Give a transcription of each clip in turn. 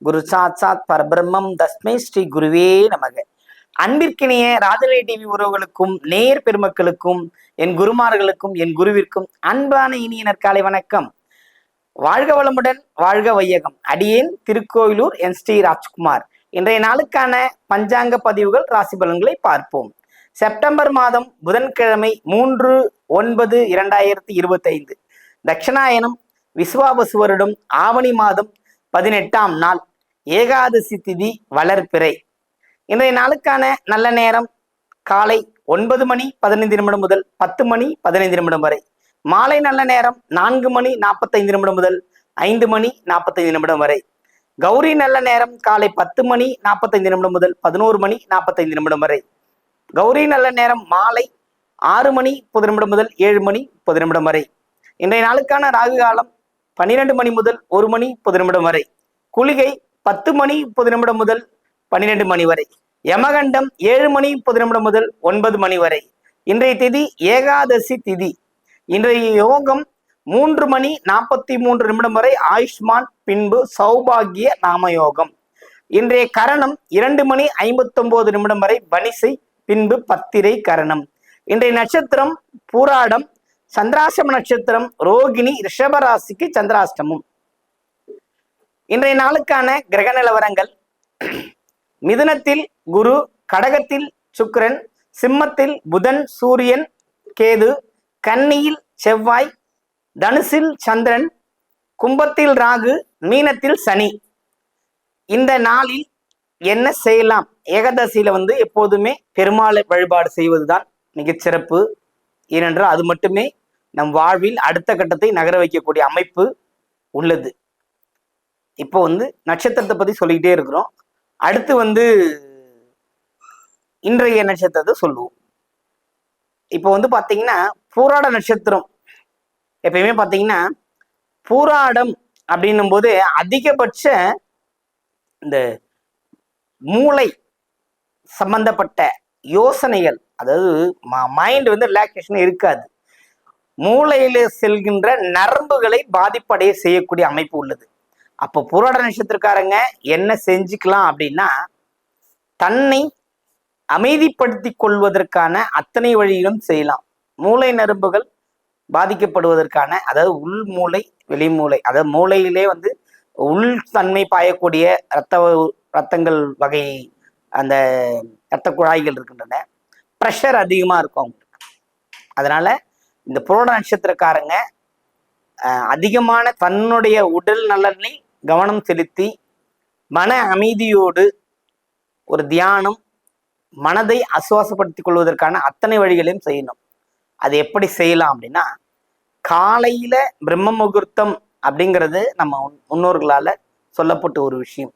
குரு சாட்சாத் பரபிரம்மம் தஸ்மை ஸ்ரீ குருவே நமக. அன்பிற்கினிய ராஜநிலை டிவி உறவுகளுக்கும் நேர் பெருமக்களுக்கும் என் குருமார்களுக்கும் என் குருவிற்கும் அன்பான இனிய நற்காலை வணக்கம். வாழ்க வளமுடன் வாழ்க வையகம். அடியேன் திருக்கோயிலூர் என் ஸ்ரீ ராஜ்குமார். இன்றைய நாளுக்கான பஞ்சாங்க பதிவுகள் ராசி பலன்களை பார்ப்போம். செப்டம்பர் மாதம் புதன்கிழமை மூன்று ஒன்பது இரண்டாயிரத்தி இருபத்தைந்து. தட்சிணாயனம் விஸ்வாபசுவரிடம் ஆவணி மாதம் பதினெட்டாம் நாள். ஏகாதசி திதி வளர்பிறை. இன்றைய நாளுக்கான நல்ல நேரம் காலை ஒன்பது மணி பதினைந்து நிமிடம் முதல் பத்து மணி பதினைந்து நிமிடம் வரை. மாலை நல்ல நேரம் நான்கு மணி நாற்பத்தைந்து நிமிடம் முதல் ஐந்து மணி நாற்பத்தைந்து நிமிடம் வரை. கௌரி நல்ல நேரம் காலை பத்து மணி நாற்பத்தைந்து நிமிடம் முதல் பதினோரு மணி நாற்பத்தைந்து நிமிடம் வரை. கௌரி நல்ல நேரம் மாலை ஆறு மணி முப்பது நிமிடம் முதல் ஏழு மணி முப்பது நிமிடம் வரை. இன்றைய நாளுக்கான ராகு காலம் பன்னிரெண்டு மணி முதல் ஒரு மணி முப்பது நிமிடம் வரை. குளிகை பத்து மணி முப்பது நிமிடம் முதல் பன்னிரெண்டு மணி வரை. யமகண்டம் ஏழு மணி முப்பது நிமிடம் முதல் ஒன்பது மணி வரை. இன்றைய திதி ஏகாதசி திதி. இன்றைய யோகம் மூன்று மணி நாற்பத்தி மூன்று நிமிடம் வரை ஆயுஷ்மான் பின்பு சௌபாகிய நாம யோகம் இன்றைய கரணம் இரண்டு மணி ஐம்பத்தொன்பது நிமிடம் வரை பனிசை பின்பு பத்திரை கரணம். இன்றைய நட்சத்திரம் பூராடம் சந்திராசிரம நட்சத்திரம் ரோகிணி ரிஷபராசிக்கு சந்திராஷ்டமம். இன்றைய நாளுக்கான கிரக நிலவரங்கள். மிதுனத்தில் குரு கடகத்தில் சுக்கிரன் சிம்மத்தில் புதன் சூரியன் கேது கன்னியில் செவ்வாய் தனுசில் சந்திரன் கும்பத்தில் ராகு மீனத்தில் சனி. இந்த நாளில் என்ன செய்யலாம்? ஏகாதசியில வந்து எப்போதுமே பெருமாளை வழிபாடு செய்வதுதான் மிகச்சிறப்பு ஏனென்றால் அது மட்டுமே நம் வாழ்வில் அடுத்த கட்டத்தை நகர வைக்கக்கூடிய அமைப்பு உள்ளது. இப்போ வந்து நட்சத்திரத்தை பத்தி சொல்லிக்கிட்டே இருக்கிறோம். அடுத்து வந்து இன்றைய நட்சத்திரத்தை சொல்லுவோம். இப்போ வந்து பாத்தீங்கன்னா பூராட நட்சத்திரம். எப்பயுமே பாத்தீங்கன்னா பூராடம் அப்படின்னும் போது அதிகபட்ச இந்த மூளை சம்பந்தப்பட்ட யோசனைகள் அதாவது மைண்ட் வந்து ரிலாக்ஸேஷன் இருக்காது. மூளையில செல்கின்ற நரம்புகளை பாதிப்படைய செய்யக்கூடிய அமைப்பு உள்ளது. அப்போ புரோட நட்சத்திரக்காரங்க என்ன செஞ்சுக்கலாம் அப்படின்னா தன்னை அமைதிப்படுத்தி கொள்வதற்கான அத்தனை வழியிலும் செய்யலாம். மூளை நரம்புகள் பாதிக்கப்படுவதற்கான அதாவது உள் மூளை வெளிமூளை அதாவது மூளையிலே வந்து உள் தன்மை பாயக்கூடிய இரத்த ரத்தங்கள் வகை அந்த இரத்த குழாய்கள் இருக்கின்றன. ப்ரெஷர் அதிகமாக இருக்கும் அவங்களுக்கு. அதனால இந்த புரோட நட்சத்திரக்காரங்க அதிகமான தன்னுடைய உடல் நலனை கவனம் செலுத்தி மன அமைதியோடு ஒரு தியானம் மனதை அசுவாசப்படுத்திக் கொள்வதற்கான அத்தனை வழிகளையும் செய்யணும். அது எப்படி செய்யலாம் அப்படின்னா காலையில பிரம்ம முகூர்த்தம் அப்படிங்கிறது நம்ம முன்னோர்களால சொல்லப்பட்ட ஒரு விஷயம்.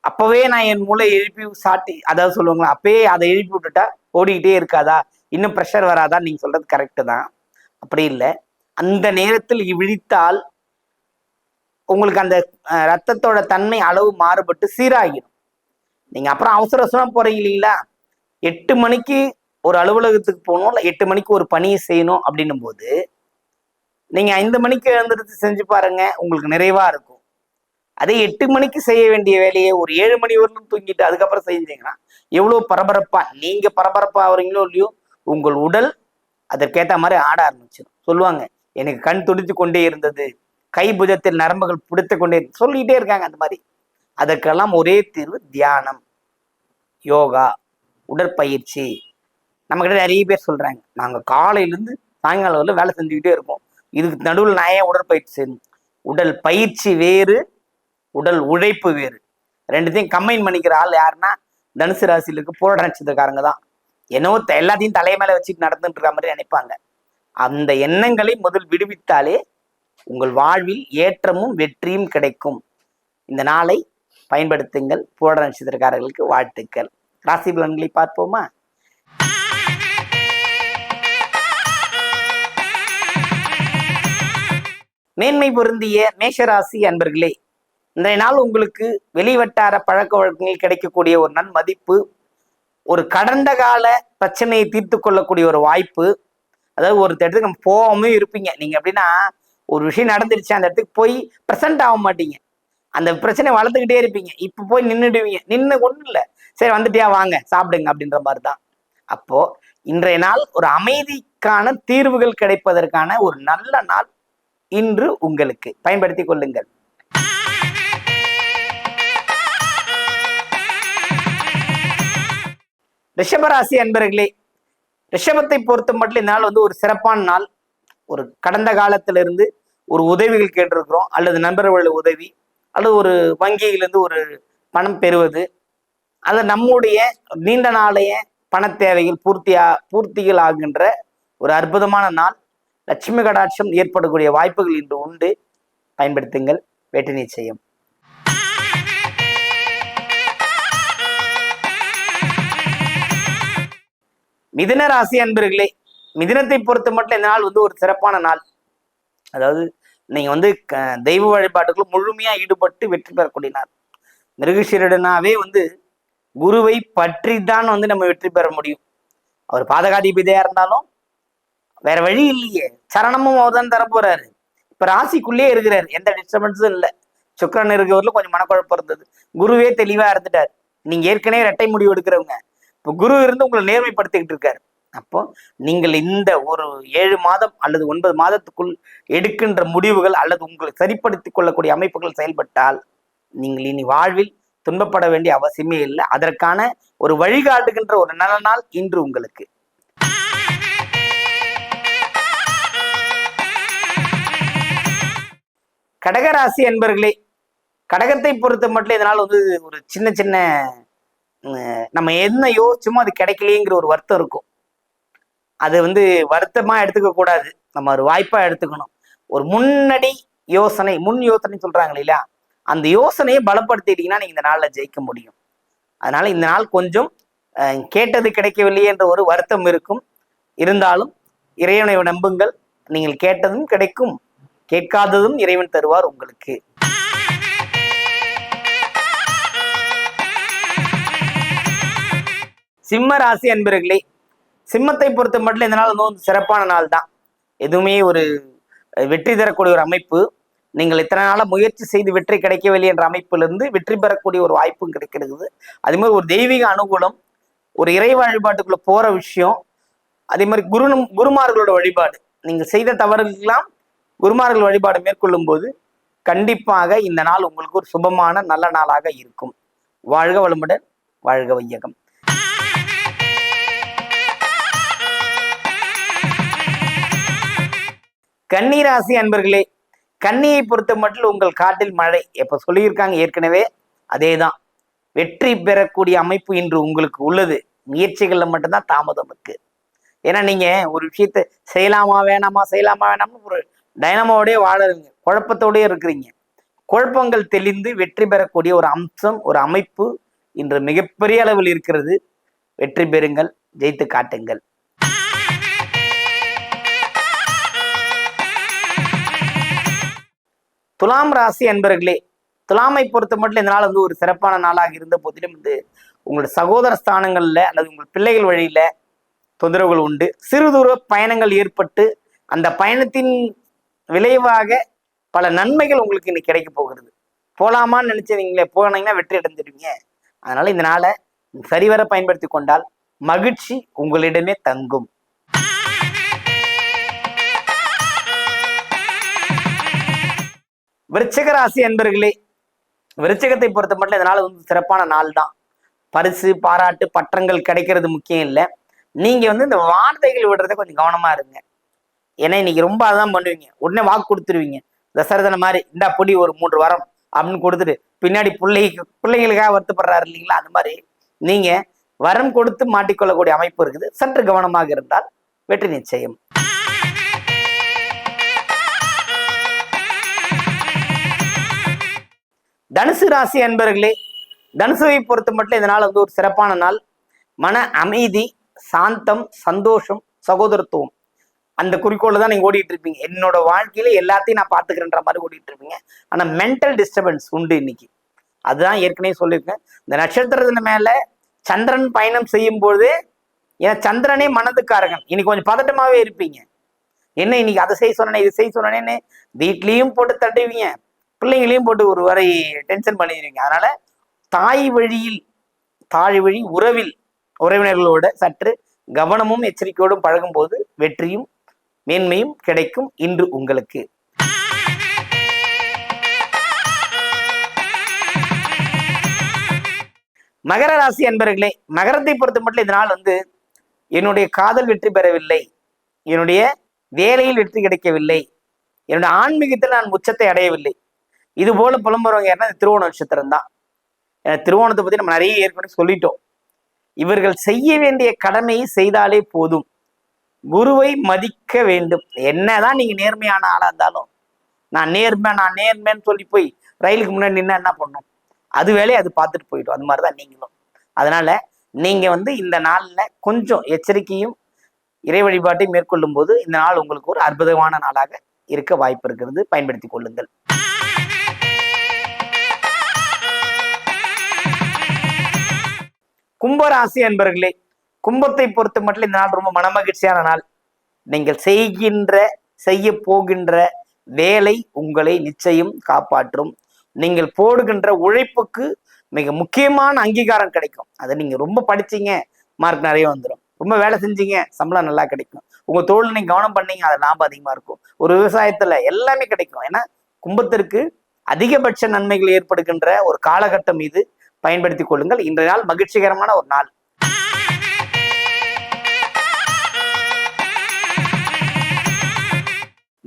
அப்பவே நான் என் மூளை எழுப்பி சாட்டி அதாவது சொல்லுவாங்களா அப்பயே அதை எழுப்பி விட்டுட்டா ஓடிக்கிட்டே இருக்காதா? இன்னும் ப்ரெஷர் வராதா? நீங்க சொல்றது கரெக்டு தான். அப்படி இல்லை. அந்த நேரத்தில் விழித்தால் உங்களுக்கு அந்த ரத்தத்தோட தன்மை அளவு மாறுபட்டு சீராகிடும். நீங்கள் அப்புறம் அவசர அவசரம் போகிறீங்க இல்லைங்களா? எட்டு மணிக்கு ஒரு அலுவலகத்துக்கு போகணும் இல்லை எட்டு மணிக்கு ஒரு பணியை செய்யணும் அப்படின்னும் போது நீங்கள் ஐந்து மணிக்கு எழுந்திருச்சு செஞ்சு பாருங்க உங்களுக்கு நிறைவாக இருக்கும். அதே எட்டு மணிக்கு செய்ய வேண்டிய வேலையை ஒரு ஏழு மணி வரலும் தூங்கிட்டு அதுக்கப்புறம் செஞ்சீங்கன்னா எவ்வளோ பரபரப்பாக நீங்கள் பரபரப்பாக ஆகிறீங்களோ இல்லையோ உங்கள் உடல் அதற்கேற்ற மாதிரி ஆட ஆரம்பிச்சிடும். சொல்லுவாங்க எனக்கு கண் துடித்து கொண்டே இருந்தது கைபுஜத்தில் நரம்புகள் பிடித்து கொண்டே சொல்லிட்டே இருக்காங்க அந்த மாதிரி. அதற்கெல்லாம் ஒரே தீர்வு தியானம். யோகா உடற்பயிற்சி. நம்மக்கிட்ட நிறைய பேர் சொல்றாங்க. நாங்க காலையிலேருந்து சாயங்காலம் வரல வேலை செஞ்சுக்கிட்டே இருப்போம். இதுக்கு நடுவில் நான் ஏன் உடற்பயிற்சி செய்யணும்? உடல் பயிற்சி வேறு உடல் உழைப்பு வேறு. ரெண்டுத்தையும் கம்பைன் பண்ணிக்கிற ஆள் யாருன்னா தனுசு ராசியில் இருக்க போராட நட்சத்திரக்காரங்க தான். என்னவோ எல்லாத்தையும் தலை மேல வச்சுட்டு நடந்துட்டு இருக்க மாதிரி நினைப்பாங்க. அந்த எண்ணங்களை முதல் விடுவித்தாலே உங்கள் வாழ்வில் ஏற்றமும் வெற்றியும் கிடைக்கும். இந்த நாளை பயன்படுத்துங்கள். பூரட நட்சத்திரக்காரர்களுக்கு வாழ்த்துக்கள். ராசி பலன்களை பார்ப்போமா? மேன்மை பொருந்திய மேஷராசி அன்பர்களே இன்றைய நாள் உங்களுக்கு வெளிவட்டார பழக்க வழக்கங்கள் கிடைக்கக்கூடிய ஒரு நன்மதிப்பு ஒரு கடந்த கால பிரச்சனையை தீர்த்து கொள்ளக்கூடிய ஒரு வாய்ப்பு அதாவது ஒரு இடத்துக்கு நம்ம போகாம இருப்பீங்க. நீங்க அப்படின்னா ஒரு விஷயம் நடந்துருச்சு அந்த இடத்துக்கு போய் ப்ரெசென்ட் ஆக மாட்டீங்க. அந்த பிரச்சனை வளர்த்துக்கிட்டே இருப்பீங்க. இப்போ போய் நின்றுடுவீங்க நின்று ஒன்றும் இல்லை. சரி வந்துட்டியா? வாங்க சாப்பிடுங்க அப்படின்ற மாதிரி தான் அப்போ இன்றைய நாள் ஒரு அமைதிக்கான தீர்வுகள் கிடைப்பதற்கான ஒரு நல்ல நாள் இன்று உங்களுக்கு. பயன்படுத்தி கொள்ளுங்கள். ரிஷபராசி அன்பர்களே ரிஷபத்தை பொறுத்த மட்டும் இந்த நாள் வந்து ஒரு சிறப்பான நாள். ஒரு கடந்த காலத்திலிருந்து ஒரு உதவிகள் கேட்டிருக்கிறோம் அல்லது நண்பர்கள் உதவி அல்லது ஒரு வங்கியிலிருந்து ஒரு பணம் பெறுவது அல்லது நம்முடைய நீண்ட நாளைய பண தேவைகள் பூர்த்தியா பூர்த்திகள் ஆகின்ற ஒரு அற்புதமான நாள். லட்சுமி கடாட்சம் ஏற்படக்கூடிய வாய்ப்புகள் இன்று உண்டு. பயன்படுத்துங்கள். வெற்றி நிச்சயம். மிதின ராசி அன்பர்களே மிதினத்தை பொறுத்த மட்டும் இந்த நாள் வந்து ஒரு சிறப்பான நாள். அதாவது நீங்க வந்து தெய்வ வழிபாட்டுக்குள்ள முழுமையா ஈடுபட்டு வெற்றி பெறக்கூடியனார். மிருகசீரடனாவே மிருகஷீரடனாவே வந்து குருவை பற்றி தான் வந்து நம்ம வெற்றி பெற முடியும். அவர் பாதகாதிபதியா இருந்தாலும் வேற வழி இல்லையே. சரணமும் அவர் தான் தரப்போறாரு இப்ப ராசிக்குள்ளேயே இருக்கிறாரு. எந்த டிஸ்டர்பன்ஸும் இல்லை. சுக்கிரன் இருக்கிறவரில் கொஞ்சம் மனக்குழப்பம் இருந்தது. குருவே தெளிவா இருந்துட்டார். நீங்க ஏற்கனவே ரெட்டை முடிவு எடுக்கிறவங்க. இப்போ குரு இருந்து உங்களை நேர்மைப்படுத்திக்கிட்டு இருக்காரு. அப்போ நீங்கள் இந்த ஒரு ஏழு மாதம் அல்லது ஒன்பது மாதத்துக்குள் எடுக்கின்ற முடிவுகள் அல்லது உங்களை சரிப்படுத்திக் கொள்ளக்கூடிய அமைப்புகள் செயல்பட்டால் நீங்கள் இனி வாழ்வில் துன்பப்பட வேண்டிய அவசியமே இல்லை. அதற்கான ஒரு வழிகாட்டுகின்ற ஒரு நல்ல நாள் இன்று உங்களுக்கு. கடகராசி என்பர்களே கடகத்தை பொறுத்த மட்டும் இதனால் வந்து ஒரு சின்ன சின்ன நம்ம என்ன யோசிச்சுமோ அது கிடைக்கலையேங்கிற ஒரு வருத்தம் இருக்கும். அது வந்து வருத்தமா எடுத்துக்க கூடாது. நம்ம ஒரு வாய்ப்பா எடுத்துக்கணும். ஒரு முன்னடி யோசனை முன் யோசனை சொல்றாங்க இல்லையா? அந்த யோசனையை பலப்படுத்திட்டீங்கன்னா நீங்க இந்த நாளில் ஜெயிக்க முடியும். அதனால இந்த நாள் கொஞ்சம் கேட்டது கிடைக்கவில்லையே என்ற ஒரு வருத்தம் இருக்கும். இருந்தாலும் இறைவனை நம்புங்கள். நீங்கள் கேட்டதும் கிடைக்கும். கேட்காததும் இறைவன் தருவார் உங்களுக்கு. சிம்ம ராசி அன்பர்களே சிம்மத்தை பொறுத்த மட்டும் இந்த நாள் வந்து ஒரு சிறப்பான நாள் தான். எதுவுமே ஒரு வெற்றி தரக்கூடிய ஒரு அமைப்பு. நீங்கள் இத்தனை நாளா முயற்சி செய்து வெற்றி கிடைக்கவில்லை என்ற அமைப்பிலிருந்து வெற்றி பெறக்கூடிய ஒரு வாய்ப்பும் கிடைக்கிறது. அதே மாதிரி ஒரு தெய்வீக அனுகூலம் ஒரு இறை வழிபாட்டுக்குள்ள போற விஷயம் அதே மாதிரி குரு குருமார்களோட வழிபாடு. நீங்க செய்த தவறுக்கெல்லாம் குருமார்கள் வழிபாடு மேற்கொள்ளும் போது கண்டிப்பாக இந்த நாள் உங்களுக்கு ஒரு சுபமான நல்ல நாளாக இருக்கும். வாழ்க வளமுடன் வாழ்க வையகம். கன்னிராசி அன்பர்களே கன்னியை பொறுத்த மட்டும் உங்கள் காட்டில் மழை. எப்ப சொல்லியிருக்காங்க? ஏற்கனவே அதேதான். வெற்றி பெறக்கூடிய அமைப்பு இன்று உங்களுக்கு உள்ளது. முயற்சிகள்ல மட்டும்தான் தாமதம் இருக்கு. ஏன்னா நீங்க ஒரு விஷயத்த செய்யலாமா வேணாமா செய்யலாமா வேணாம்னு ஒரு டைனமோடய வாழறீங்க. குழப்பத்தோடயே இருக்கிறீங்க. குழப்பங்கள் தெளிந்து வெற்றி பெறக்கூடிய ஒரு அம்சம் ஒரு அமைப்பு இன்று மிகப்பெரிய அளவில் இருக்கிறது. வெற்றி பெறுங்கள் ஜெயித்து காட்டுங்கள். துலாம் ராசி அன்பர்களே துலாமை பொறுத்த மட்டும் இந்த நாள் வந்து ஒரு சிறப்பான நாளாக இருந்த போதிலும் வந்து உங்களோட சகோதர ஸ்தானங்கள்ல அல்லது உங்கள் பிள்ளைகள் வழியில தொந்தரவுகள் உண்டு. சிறு தூர பயணங்கள் ஏற்பட்டு அந்த பயணத்தின் விளைவாக பல நன்மைகள் உங்களுக்கு இன்னைக்கு கிடைக்க போகிறது. போகலாமான்னு நினைச்சீங்களே போனீங்கன்னா வெற்றி அடைஞ்சிடுவீங்க அதனால இந்த நாளை சரிவர பயன்படுத்தி கொண்டால் மகிழ்ச்சி உங்களிடமே தங்கும். விருச்சிக ராசி அன்பர்களே விருச்சிகத்தை பொறுத்த மட்டும் இதனால வந்து சிறப்பான நாள் தான் பரிசு பாராட்டு பற்றங்கள் கிடைக்கிறது முக்கியம் இல்லை. நீங்க வந்து இந்த வார்த்தைகள் விடுறத கொஞ்சம் கவனமா இருங்க. ஏன்னா இன்னைக்கு ரொம்ப அதான் பண்ணுவீங்க. உடனே வாக்கு கொடுத்துருவீங்க. தசரதனை மாதிரி இந்தா பொடி ஒரு மூன்று வாரம் அப்படின்னு கொடுத்துட்டு பின்னாடி பிள்ளைக்கு பிள்ளைங்களுக்காக வருத்தப்படுறாரு இல்லைங்களா? அது மாதிரி நீங்க வரம் கொடுத்து மாட்டிக்கொள்ளக்கூடிய அமைப்பு இருக்குது. சற்று கவனமாக இருந்தால் வெற்றி நிச்சயம். தனுசு ராசி அன்பர்களே தனுசுவை பொறுத்த மட்டும் இதனால் வந்து ஒரு சிறப்பான நாள். மன அமைதி சாந்தம் சந்தோஷம் சகோதரத்துவம். அந்த குறிக்கோள் தான் நீங்க ஓடிட்டு இருப்பீங்க. என்னோட வாழ்க்கையில எல்லாத்தையும் நான் பாத்துக்கிறேன்ற மாதிரி ஓடிட்டு இருப்பீங்க. ஆனா மென்டல் டிஸ்டர்பன்ஸ் உண்டு இன்னைக்கு. அதுதான் ஏற்கனவே சொல்லியிருக்கேன். இந்த நட்சத்திரத்தின் மேல சந்திரன் பயணம் செய்யும் பொழுது ஏன் சந்திரனே மனதுக்காரகன். இன்னைக்கு கொஞ்சம் பதட்டமாவே இருப்பீங்க. என்ன இன்னைக்கு அதை செய்ய சொன்னேன் இதை செய்ய சொன்னேன்னு வீட்லயும் போட்டு தட்டுவீங்க. பிள்ளைங்களையும் போட்டு ஒரு வரை டென்ஷன் பண்ணிடுவீங்க. அதனால தாய் வழியில் தாய் வழி உறவில் உறவினர்களோட சற்று கவனமும் எச்சரிக்கையோடும் பழகும்போது வெற்றியும் மேன்மையும் கிடைக்கும் இன்று உங்களுக்கு. மகர ராசி அன்பர்களே மகரத்தை பொறுத்த மட்டும் இந்த நாள் வந்து என்னுடைய காதல் வெற்றி பெறவில்லை. என்னுடைய வேலையில் வெற்றி கிடைக்கவில்லை. என்னுடைய ஆன்மீகத்தில் நான் உச்சத்தை அடையவில்லை. இது போல புலம்புறவங்க யாருன்னா திருவோண நட்சத்திரம் தான். திருவோணத்தை பத்தி நம்ம நிறைய ஏற்கனவே சொல்லிட்டோம். இவர்கள் செய்ய வேண்டிய கடமையை செய்தாலே போதும். குருவை மதிக்க வேண்டும். என்னதான் நீங்க நேர்மையான ஆளா இருந்தாலும் நான் நேர்மை நான் நேர்மைன்னு சொல்லி போய் ரயிலுக்கு முன்னாடி நின்னா என்ன பண்ணும்? அது வேலையை அது பார்த்துட்டு போயிடும். அது மாதிரிதான் நீங்களும். அதனால நீங்க வந்து இந்த நாள்ல கொஞ்சம் எச்சரிக்கையும் இறை வழிபாட்டையும் மேற்கொள்ளும் போது இந்த நாள் உங்களுக்கு ஒரு அற்புதமான நாளாக இருக்க வாய்ப்பு இருக்கிறது. பயன்படுத்தி கொள்ளுங்கள். கும்பராசி அன்பர்களே கும்பத்தை பொறுத்த மட்டும் இந்த நாள் ரொம்ப மனமகிழ்ச்சியான நாள். நீங்கள் செய்கின்ற செய்ய போகின்ற வேலை உங்களை நிச்சயம் காப்பாற்றும். நீங்கள் போடுகின்ற உழைப்புக்கு மிக முக்கியமான அங்கீகாரம் கிடைக்கும். அதை நீங்க ரொம்ப படிச்சீங்க மார்க் நிறைய வந்துடும் ரொம்ப வேலை செஞ்சீங்க சம்பளம் நல்லா கிடைக்கும். உங்க தோல் நீங்க கவனம் பண்ணீங்க அது லாபம் அதிகமா இருக்கும். ஒரு விவசாயத்துல எல்லாமே கிடைக்கும். ஏன்னா கும்பத்திற்கு அதிகபட்ச நன்மைகள் ஏற்படுகின்ற ஒரு காலகட்டம் இது. பயன்படுத்திக் கொள்ளுங்கள். இன்றைய நாள் மகிழ்ச்சிகரமான ஒரு நாள்.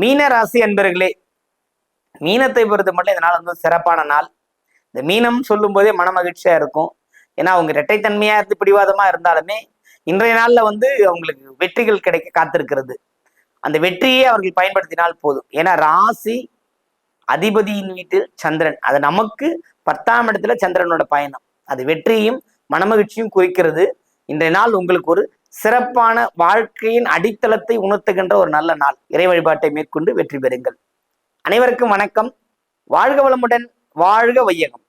மீன ராசி அன்பர்களே மீனத்தை பொறுத்த மட்டும் இந்த நாள் வந்து சிறப்பான நாள். இந்த மீனம் சொல்லும் போதே மன மகிழ்ச்சியா இருக்கும். ஏன்னா அவங்க இரட்டைத்தன்மையா இருந்து பிடிவாதமா இருந்தாலுமே இன்றைய நாள்ல வந்து அவங்களுக்கு வெற்றிகள் கிடைக்க காத்திருக்கிறது. அந்த வெற்றியை அவர்கள் பயன்படுத்தினால் போதும். ஏன்னா ராசி அதிபதியின் வீட்டில் சந்திரன். அது நமக்கு பத்தாம் இடத்துல சந்திரனோட பயணம். அது வெற்றியும் மனமகிழ்ச்சியும் குறிக்கிறது. இன்றைய நாள் உங்களுக்கு ஒரு சிறப்பான வாழ்க்கையின் அடித்தளத்தை உணர்த்துகின்ற ஒரு நல்ல நாள். இறை வழிபாட்டை மேற்கொண்டு வெற்றி பெறுங்கள். அனைவருக்கும் வணக்கம். வாழ்க வளமுடன் வாழ்க வையகம்.